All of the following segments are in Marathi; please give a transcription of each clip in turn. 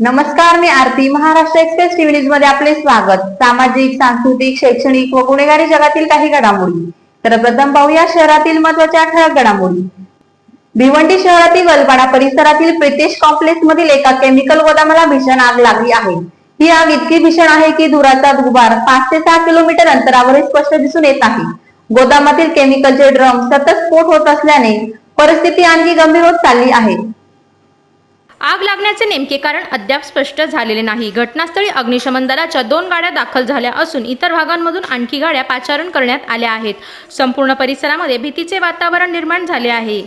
नमस्कार मी आरती. महाराष्ट्र एक्सप्रेस टीव्ही न्यूजमध्ये आपले स्वागत. सामाजिक सांस्कृतिक शैक्षणिक व गुन्हेगारी जगातील काही घडामोडी. तर प्रथम पाहूया शहरातील महत्त्वाच्या ठळक घडामोडी. भिवंडी शहरातील वलपाडा परिसरातील प्रितेश कॉम्प्लेक्स मधील एका केमिकल गोदामाला भीषण आग लागली आहे. ही आग इतकी भीषण आहे की धुराचा दुबार पाच ते सहा किलोमीटर अंतरावरही स्पष्ट दिसून येत आहे. गोदामातील केमिकलचे ड्रम सतत स्फोट होत असल्याने परिस्थिती आणखी गंभीर होत चालली आहे. आग लागण्याचे नेमके कारण अद्याप स्पष्ट झालेले नाही. घटनास्थळी अग्निशमन दलाच्या दोन गाड्या दाखल झाल्या असून इतर भागांमधून आणखी गाड्या पाचारण करण्यात आल्या आहेत. संपूर्ण परिसरामध्ये भीतीचे वातावरण निर्माण झाले आहे.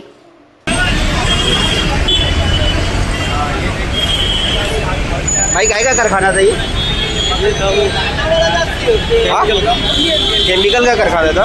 भाई काय काय कारखाना था केमिकल का कारखाना था